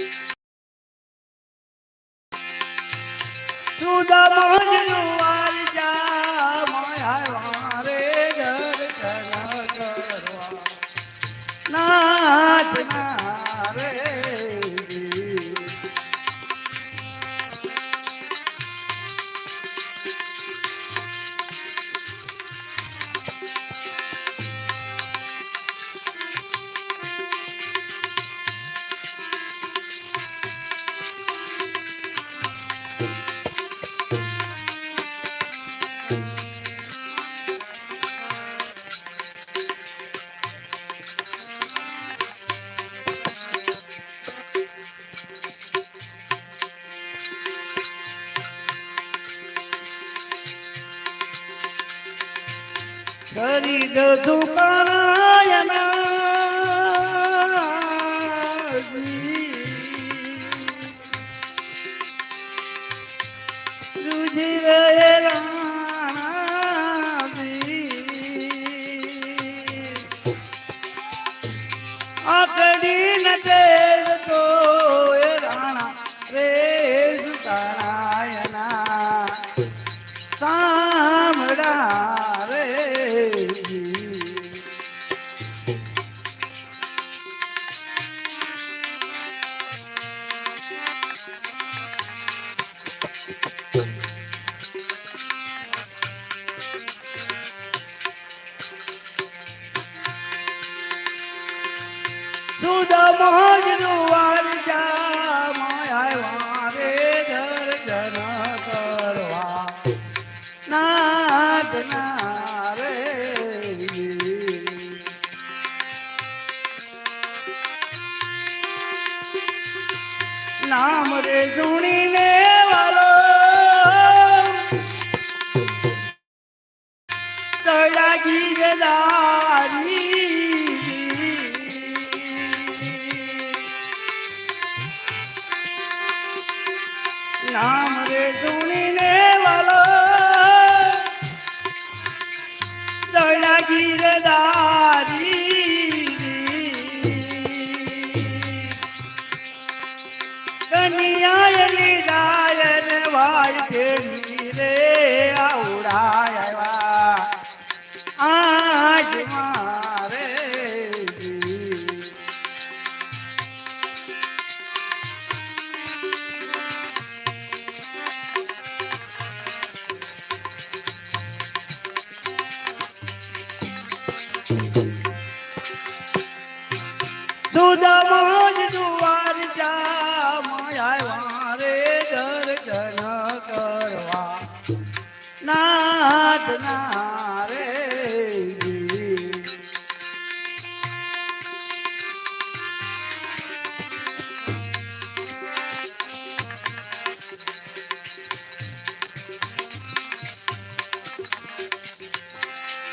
To the moon, you are. દીધું પણ નામ રે સુણીને વાલો તળા ગીરદારી નામ રે સુણીને વીરદારી. કનિયા દાયન વાય રે આવડાય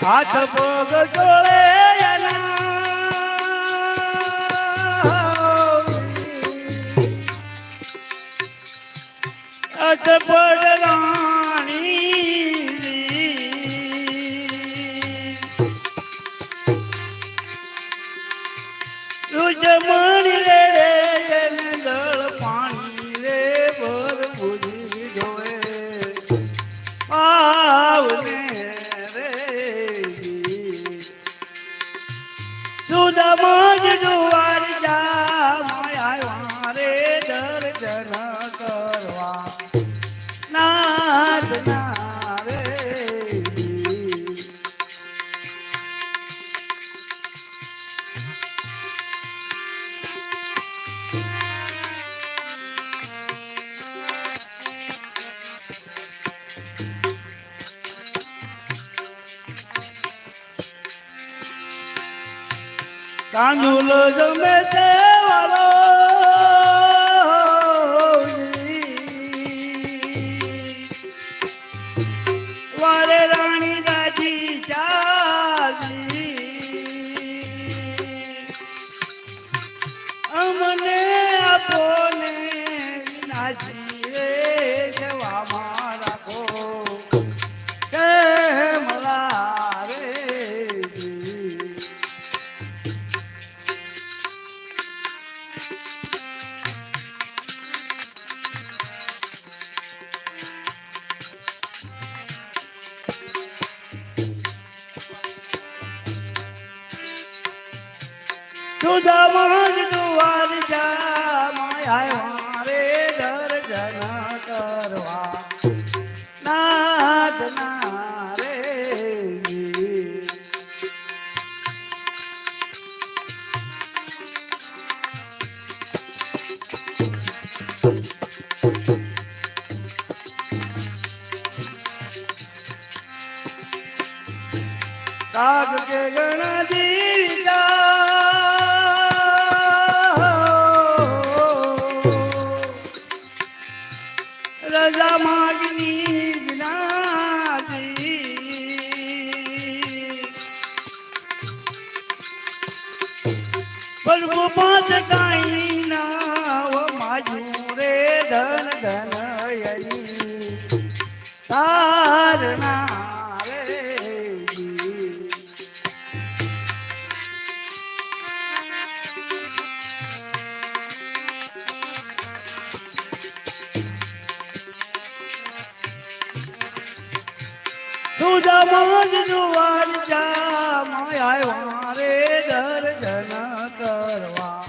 હાથ પગ જોડે હાથ પગ રામ দামা પલકો પાંચ કાઈ ના માજું રે ધન ધન તારના રે તુજા મન જુવાર જા માયા કરવા.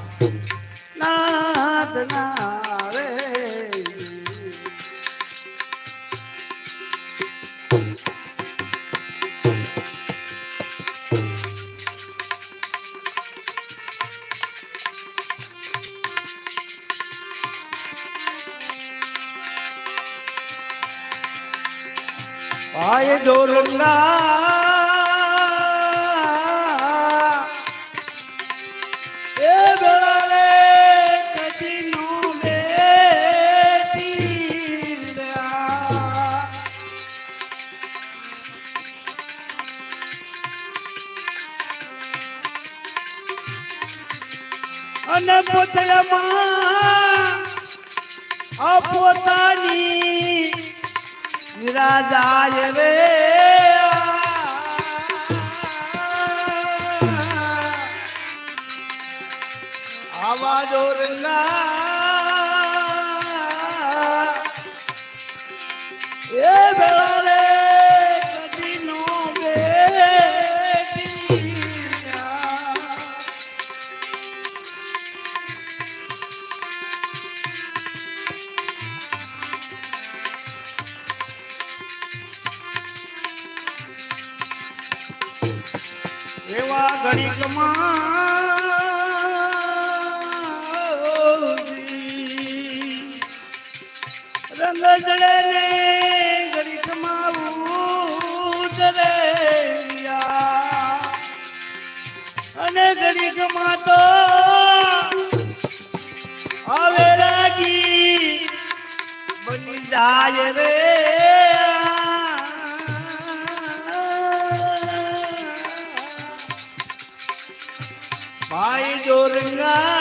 નાથ ના રે ભાઈ દોરંગા અને પોતળામાં પોતાની વિરાજાય રે. આવા દોરંગા એ ઉતરે અને ઘડીકમાં તો હવે રાગી બની જાય રે. ભાઈ દોરંગા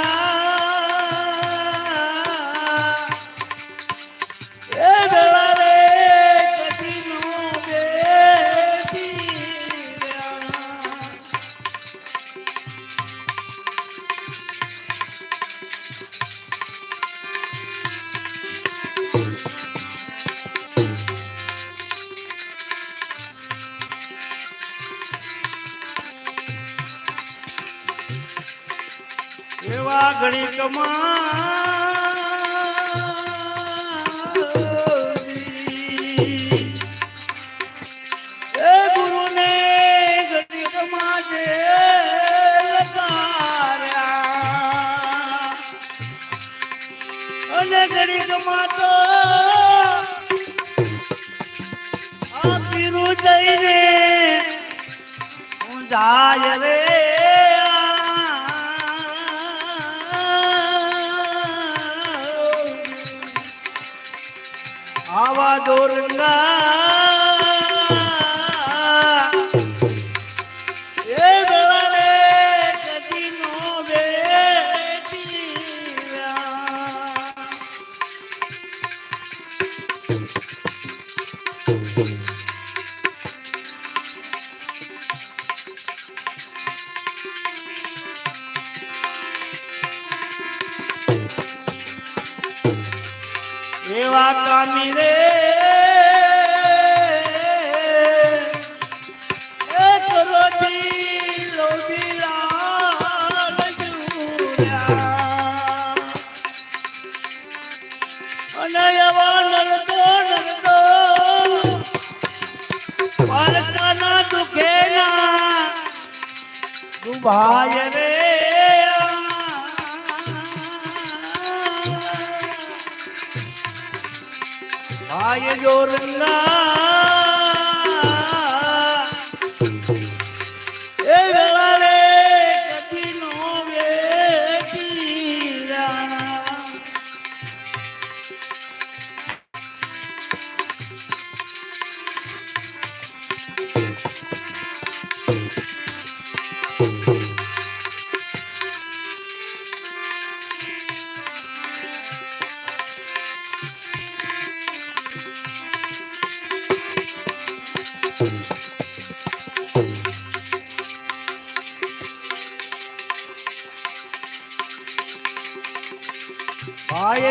આવા દોરંગા એવા કામી રે. એક રોટી લોબી લાલ અને એવા ભાઈ જોરંગા એ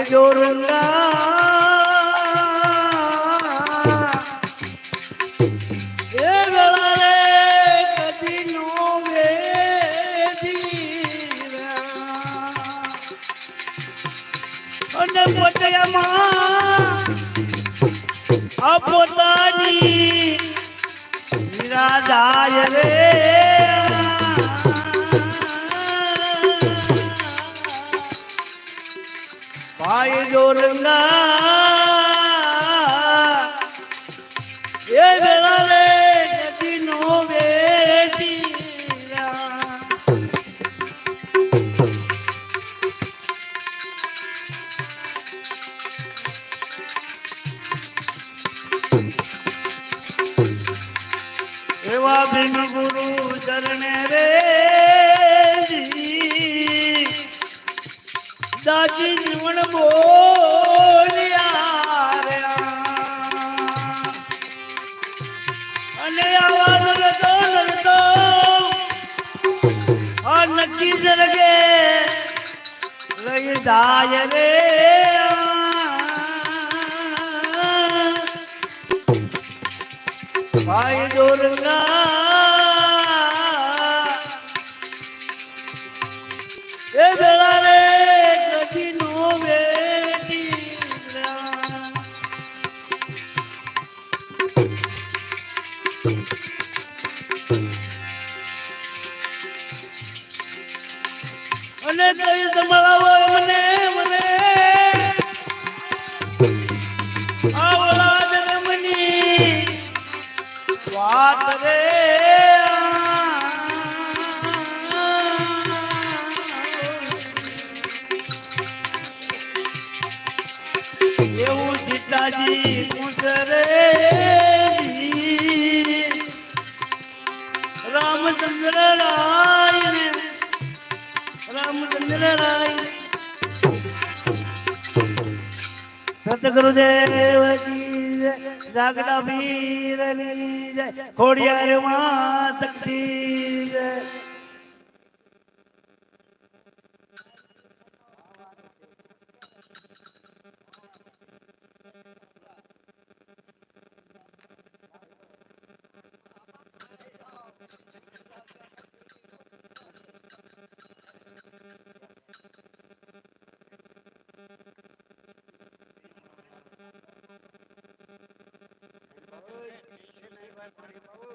જોરંગા ભાઈ જોરંગા એ વેળા રે જતી નો વેચીરા એવા બિન ગુરુ ચરણે લઈ જાય અને કઈ તમારા મને મને. સતગુરુદેવજી જાગડા પીરની જય ખોડિયાર માં શક્તિ જય ওই টেনশন নাই বার করে বাবু